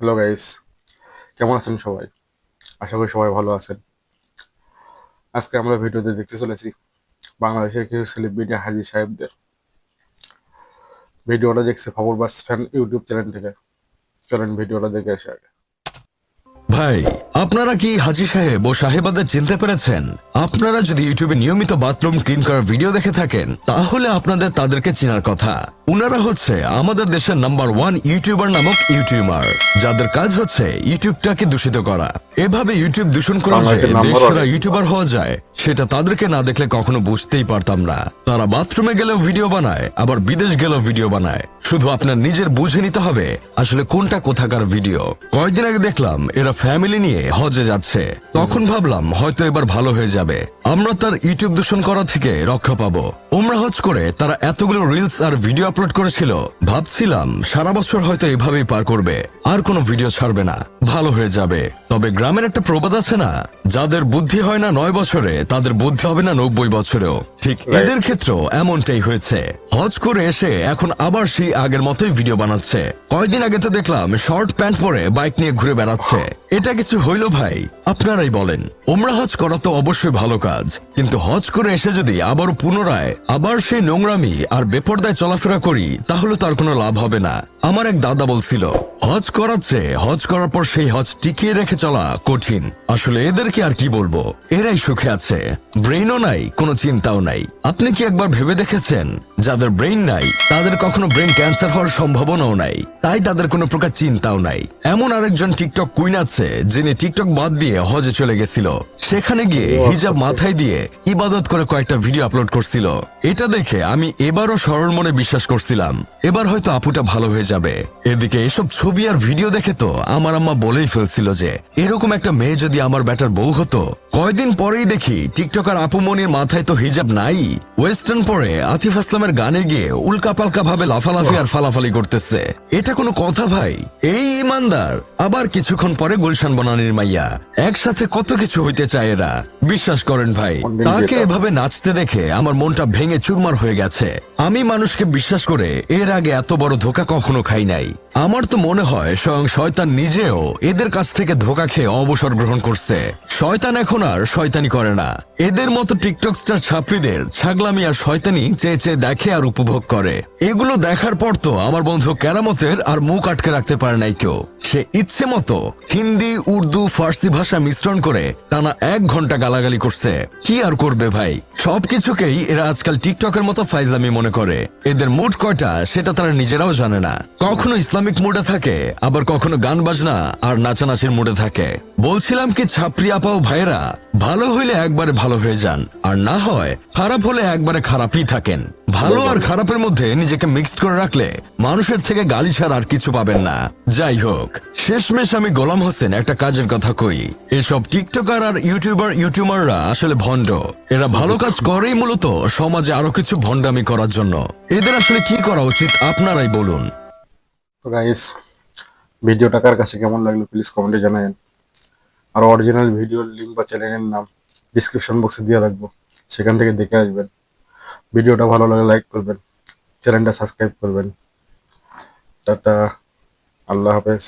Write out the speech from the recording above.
Hello guys কেমন আছেন সবাই? আশা করি সবাই ভালো আছেন। আজকে আমরা ভিডিওতে দেখতে চলেছি বাংলাদেশের কিছু সেলিব্রিটি হাজি সাহেবদের। ভিডিওটা দেখছে খবর বাস ফ্যান ইউটিউব চ্যানেল থেকে। চলেন ভিডিওটা দেখে আসে আগে। ভাই আপনারা কি হাজি সাহেব ও সাহেবাদের চিনতে পেরেছেন? আপনারা যদি ইউটিউবে নিয়মিত বাথরুম ক্লিন করার ভিডিও দেখে থাকেন তাহলে আপনাদের তাদেরকে চেনার কথা। উনারা হচ্ছে আমাদের দেশের নাম্বার ওয়ান ইউটিউবার নামক ইউটিউবার যাদের কাজ হচ্ছে ইউটিউবটাকে দূষিত করা। এভাবে ইউটিউব দূষণ করা যে দেশরা ইউটিউবার হওয়া যায় সেটা তাদেরকে না দেখলে কখনো বুঝতেই পারতাম না। তারা বাথরুমে গেলেও ভিডিও বানায় আবার বিদেশ গেলেও ভিডিও বানায়। শুধু আপনার নিজের বুঝে নিতে হবে আসলে কোনটা কোথাকার ভিডিও। কয়েকদিন আগে দেখলাম এরা ফ্যামিলি নিয়ে হজে যাচ্ছে। তখন ভাবলাম হয়তো এবার ভালো হয়ে যাবে। আমরা তার ইউটিউব দূষণ করা থেকে রক্ষা পাবো। ওমরা হজ করে তারা এতগুলো রিলস আর ভিডিও আপলোড করেছিল। ভাবছিলাম সারা বছর হয়তো এভাবেই পার করবে। আর কোনো ভিডিও ছাড়বে না। ভালো হয়ে যাবে। তবে গ্রামের একটা প্রবাদ আছে না? যাদের বুদ্ধি হয় না নয় বছরে তাদের বুদ্ধি হবে না নব্বই বছরেও। ঠিক এদের ক্ষেত্রেও এমনটাই হয়েছে। হজ করে এসে এখন আবার সেই আগের মতোই ভিডিও বানাচ্ছে। কয়দিন আগে তো দেখলাম শর্ট প্যান্ট পরে বাইক নিয়ে ঘুরে বেড়াচ্ছে। এটা কিছু হইল ভাই? আপনারাই বলেন। ওমরা হজ করা তো অবশ্যই ভালো কাজ। কিন্তু হজ করে এসে যদি আবার পুনরায় আবার সেই নোংরামি আর বেপর্দায় চলাফেরা করি, তাহলে তার কোনো লাভ হবে না। আমার এক দাদা বলছিল, হজ করাচ্ছে হজ করার পর সেই হজ টিকিয়ে রেখে চলা কঠিন। আসলে এদেরকে আর কি বলব? এরাই সুখে আছে। ব্রেইনও নাই, কোনো চিন্তাও নাই। আপনি কি একবার ভেবে দেখেছেন? যাদের ব্রেইন নাই। তাদের কখনো ব্রেন ক্যান্সার হওয়ার সম্ভাবনাও নাই। তাই তাদের কোনো প্রকার চিন্তাও নাই। এমন আরেকজন টিকটক কুইন আছে যিনি টিকটক বাদ দিয়ে হজে চলে গেছিল। সেখানে গিয়ে হিজাব মাথায় দিয়ে ইবাদত করে কয়েকটা ভিডিও আপলোড করছিল। এটা দেখে আমি এবারও সরল মনে বিশ্বাস করছিলাম। এবার হয়তো আপুটা ভালো হয়ে যাবে। এদিকে এসব ছবি আর ভিডিও দেখে তো আমার আম্মা বলেই ফেলছিল যে এরকম একটা মেয়ে যদি আমার ব্যাটার বউ হতো কয়দিন পরেই দেখি টিকটকার আপুমনির মাথায় তো হিজাব নাই। ওয়েস্টার্ন পরে আতিফ আসলামের গানে গিয়ে উল্কা পাল্কা ভাবে লাফালাফি আর ফালাফালি করতেছে। এটা কোনো কথা ভাই? এই ইমানদার। আবার কিছুক্ষণ পরে গুলশান বনানির মাইয়া একসাথে কত কিছু হইতে চায় এরা। বিশ্বাস করেন ভাই তাকে এভাবে নাচতে দেখে আমার মনটা ভেঙে চুরমার হয়ে গেছে। আমি মানুষকে বিশ্বাস করে এর আগে এত বড় ধোকা কখনো খাই নাই। আমার তো মনে হয় স্বয়ং শয়তান নিজেও এদের কাছ থেকে ধোকা খেয়ে অবসর গ্রহণ করছে। শয়তান এখন আর শয়তানি করে না। এদের মতো টিকটক স্টার ছাত্রীদের ছাগলামি আর শয়তানি চেয়ে চেয়ে দেখে আর উপভোগ করে। এগুলো দেখার পর তো আমার বন্ধু কেরামতের আর মুখ আটকে রাখতে পারে নাই কেউ। সে ইচ্ছে মতো হিন্দি, উর্দু, ফার্সি ভাষা মিশ্রণ করে টানা এক ঘণ্টা গালাগালি করছে। কি আর করবে ভাই? সবকিছুকেই এরা আজকাল টিকটকের মতো ফাইজলামি মনে করে। এদের মুড কয়টা সেটা তারা নিজেরাও জানে না। কখনো ইসলামিক মুডে থাকে, আবার কখনো গান বাজনা আর নাচানাচির মুডে থাকে। বলছিলাম কি ছাপরি আপা ও ভাইয়েরা, ভালো হইলে একবারে ভালো হয়ে যান, আর না হয়, খারাপ হলে একবারে খারাপই থাকেন। ভালো আর খারাপের মধ্যে নিজেকে মিক্সড করে রাখলে মানুষের থেকে গালি ছাড়া আর কিছু পাবেন না। যাই হোক, শেষমেশ আমি গোলাম হোসেন একটা কাজের কথা কই। এসব টিকটকার আর ইউটিউবার ইউটিউবাররা আসলে ভণ্ড। এরা ভালো কাজ করেই মূলত সমাজে আরও কিছু ভণ্ডামি করার জন্য। এদের আসলে কি করা উচিত, আপনারাই বলুন। তো গাইস ভিডিওটা কার কাছে কেমন লাগল প্লিজ কমেন্টে জানাবেন আর অরিজিনাল ভিডিওর লিঙ্ক বা চ্যানেলের নাম ডিসক্রিপশন বক্সে দিয়ে রাখব, সেখান থেকে দেখে আসবেন। ভিডিওটা ভালো লাগলে লাইক করবেন চ্যানেলটা সাবস্ক্রাইব করবেন। টাটা, আল্লাহ হাফেজ.